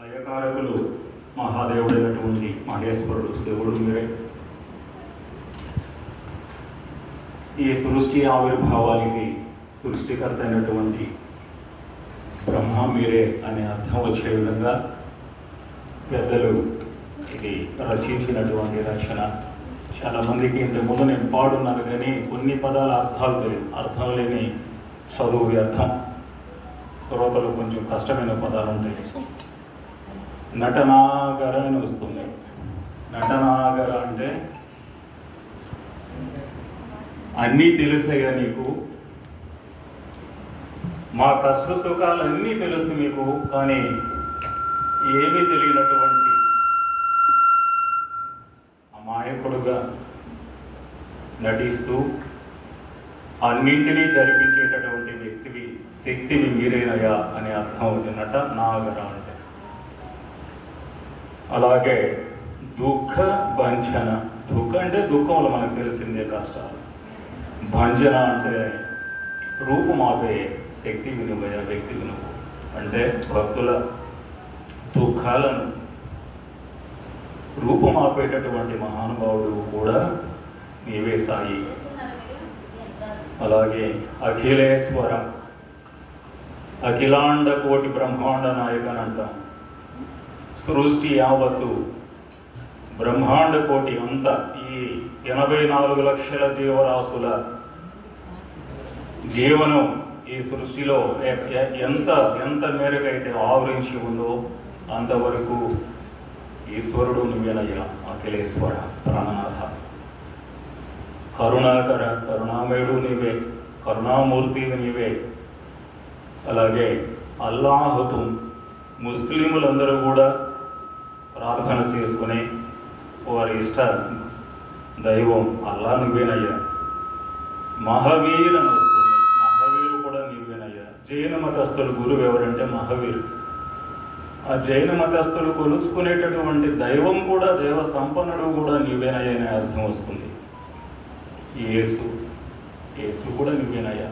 లయకారకులు మహాదేవుడైనటువంటి మహేశ్వరుడు శివుడు మీరే ఈ సృష్టి ఆవిర్భావానికి సృష్టికర్త అయినటువంటి బ్రహ్మ మీరే అనే అర్థం వచ్చే విధంగా పెద్దలు ఇది రచించినటువంటి రచన. చాలా మందికి ముందు నేను పాడున్నాను కానీ కొన్ని పదాల అర్థాలు తెలియదు. అర్థం లేని చదువు వ్యర్థం. శ్రోతలు కొంచెం కష్టమైన పదాలు ఉంటాయి. నటనాగర అని వస్తుంది. నటనాగర అంటే అన్నీ తెలుస్తాయిగా నీకు? మా కష్ట సుఖాలు అన్నీ తెలుసు మీకు కానీ ఏమీ తెలియనటువంటి అమాయకుడుగా నటిస్తూ అన్నింటినీ జరిపించేటటువంటి వ్యక్తివి శక్తివి మీరేనయా అనే అర్థం ఉంది నట నాగర అంటే అలాగే దుఃఖ భంజన. దుఃఖ అంటే దుఃఖంలో మనకు తెలిసిందే కష్టాలు. భంజన అంటే రూపుమాపే శక్తి వినువయ వ్యక్తి వినువు అంటే భక్తుల దుఃఖాలను రూపమాపేటటువంటి మహానుభావుడు కూడా నీవే సాయి. అలాగే అఖిలేశ్వర. అఖిలాండ కోటి బ్రహ్మాండ నాయకని అంటాం సృష్టి యావత్తు బ్రహ్మాండ కోటి అంతా ఈ ఎనభై నాలుగు లక్షల జీవరాశుల జీవనం ఈ సృష్టిలో ఎ- ఎ- ఎంత ఎంత మేరకైతే ఆవరించి ఉందో అంతవరకు ఈశ్వరుడు నువ్వేనయ్యా అఖిలేశ్వర ప్రాణనాథ కరుణాకర కరుణామయుడు నీవే కరుణామూర్తి నీవే అలాగే అల్లాహతు ముస్లిములందరూ కూడా ప్రార్థన చేసుకుని వారి ఇష్ట దైవం అల్లా నువ్వేనయ్యా. మహావీర్ అని వస్తుంది. మహావీరు కూడా నువ్వేనయ్యా. జైన మతస్థులు గురువు ఎవరంటే మహావీరు. ఆ జైన మతస్థులు కొలుచుకునేటటువంటి దైవం కూడా దేవ సంపన్నుడు కూడా నువ్వేనయ్యా అనే అర్థం వస్తుంది. యేసు. యేసు కూడా నువ్వేనయ్యా.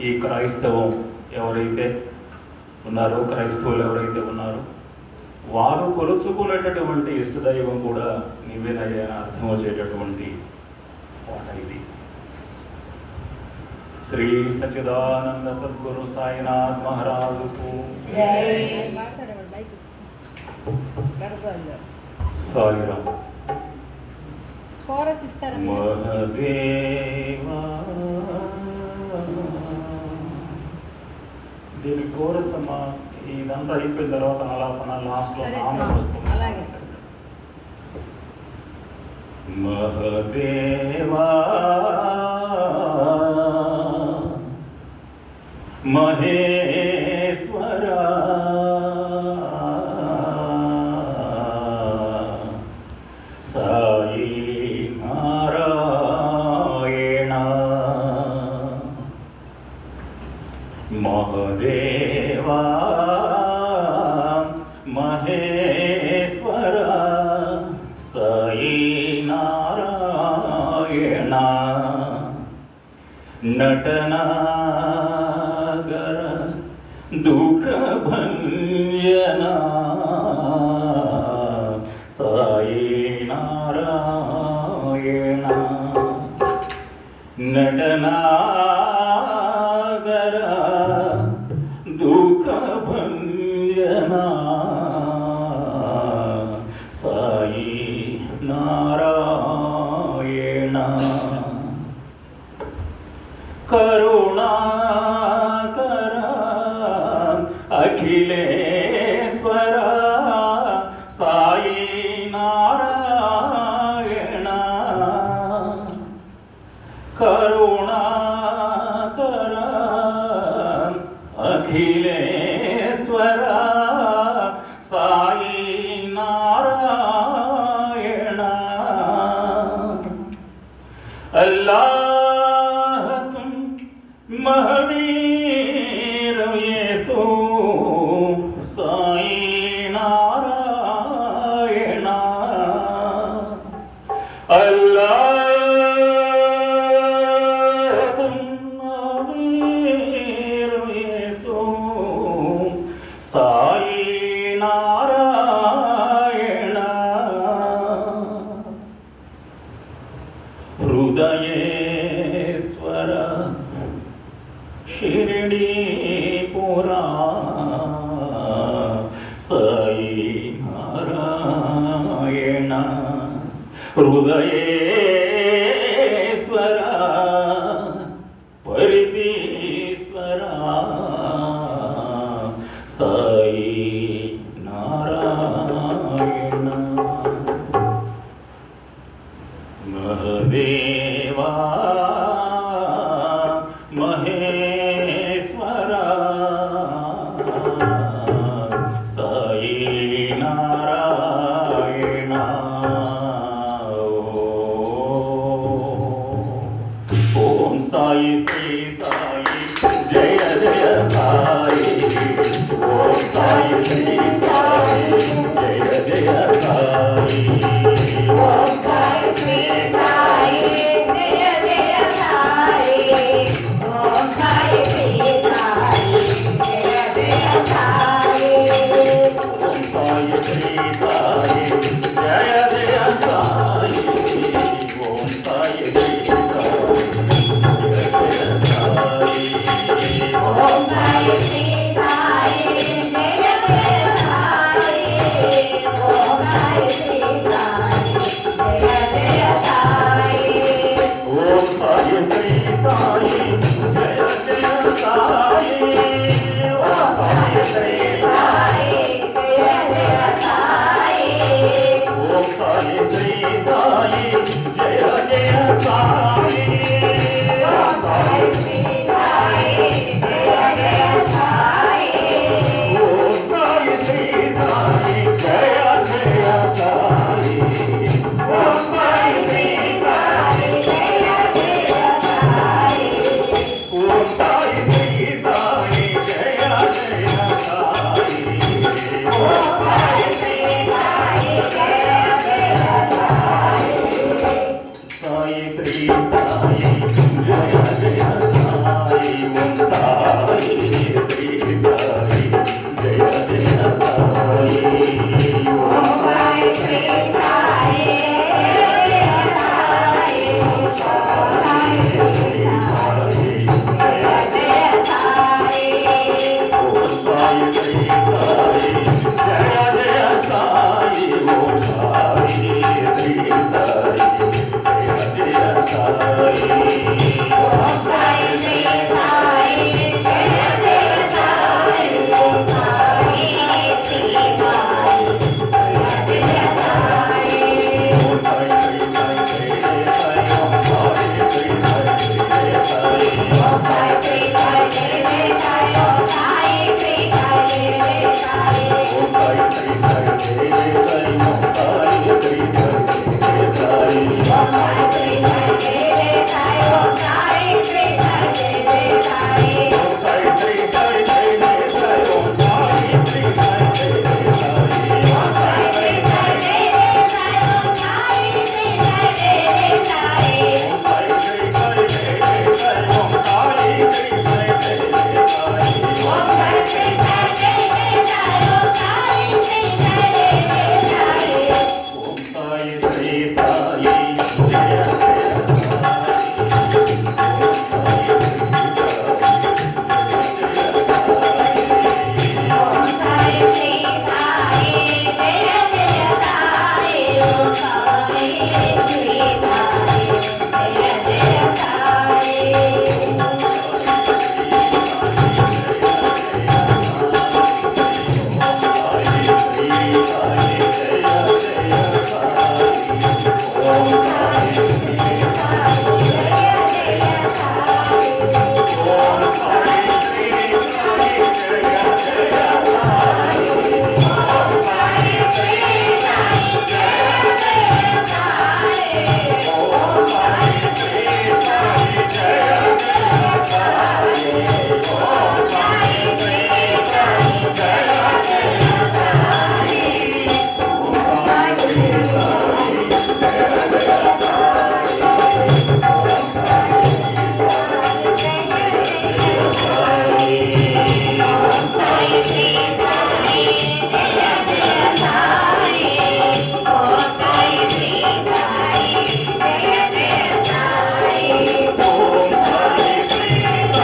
ఈ క్రైస్తవం ఎవరైతే ఉన్నారో క్రైస్తవులు ఎవరైతే ఉన్నారో వారు కొలుచుకునేటటువంటి ఇష్టదైవం కూడా నీవేనయ్యా అర్థం వచ్చేటటువంటి పాట ఇది. శ్రీ సచిదానంద సద్గురు సాయినాథ్ మహారాజుకు గర్భాల్లో సాయిరామ్? మహదేవా కోరస్ అమ్మా ఇదంతా అయిపోయిన తర్వాత ఆలాపన లాస్ట్లో సరే, నామం స్వామి. వస్తుంది. మహదేవా మహేశ్వరా నారాయణ నటనాగర దుఃఖ భంజన సాయి నారాయణ నటనాగర కరుణాకర అఖిలేశ్వర సాయి నారాయణ కరుణాకర అఖిలేశ్వర ఉదయేశ్వర షిరిడి పురా. సాయి నారాయణ. హృదయే जय जय